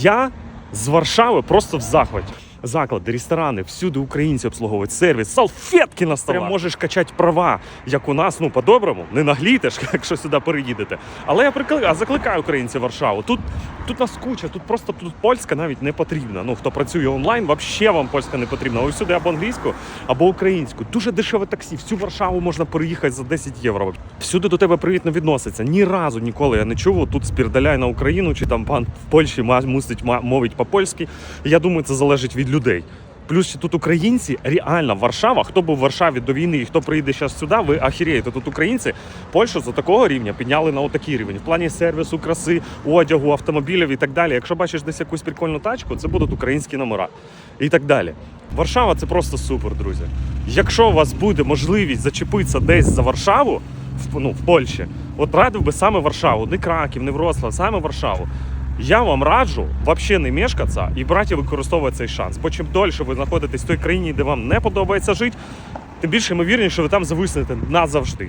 Я з Варшави просто в захваті. Заклади, ресторани, всюди українці обслуговують сервіс, салфетки на столах. Прям можеш качати права, як у нас, ну по-доброму, не наглітеш, якщо сюди переїдете. Але я прикликаю, закликаю українців Варшаву. Тут, тут нас куча, тут просто тут польська навіть не потрібна. Ну хто працює онлайн, взагалі вам польська не потрібна. Ви всюди або англійську, або українську. Дуже дешеве таксі. Всю Варшаву можна переїхати за 10 євро. Всюди до тебе привітно відноситься. Ні разу ніколи я не чув. Тут спірдаляй на Україну, чи там пан в Польщі мусить мовить по-польськи. Я думаю, це залежить від людей. Плюс ще тут українці, реально Варшава. Хто був в Варшаві до війни і хто приїде зараз сюди, ви ахіреєте. Тут українці Польщу за такого рівня підняли на отакий рівень. В плані сервісу, краси, одягу, автомобілів і так далі. Якщо бачиш десь якусь прикольну тачку, це будуть українські номера і так далі. Варшава це просто супер, друзі. Якщо у вас буде можливість зачепитися десь за Варшаву, в, ну, в Польщі, от радив би саме Варшаву, не Краків, не Вроцлав, саме Варшаву. Я вам раджу взагалі не мешкатися і брати використовувати цей шанс. Бо чим дольше ви знаходитесь в той країні, де вам не подобається жити, тим більше ймовірніше, що ви там зависнете назавжди.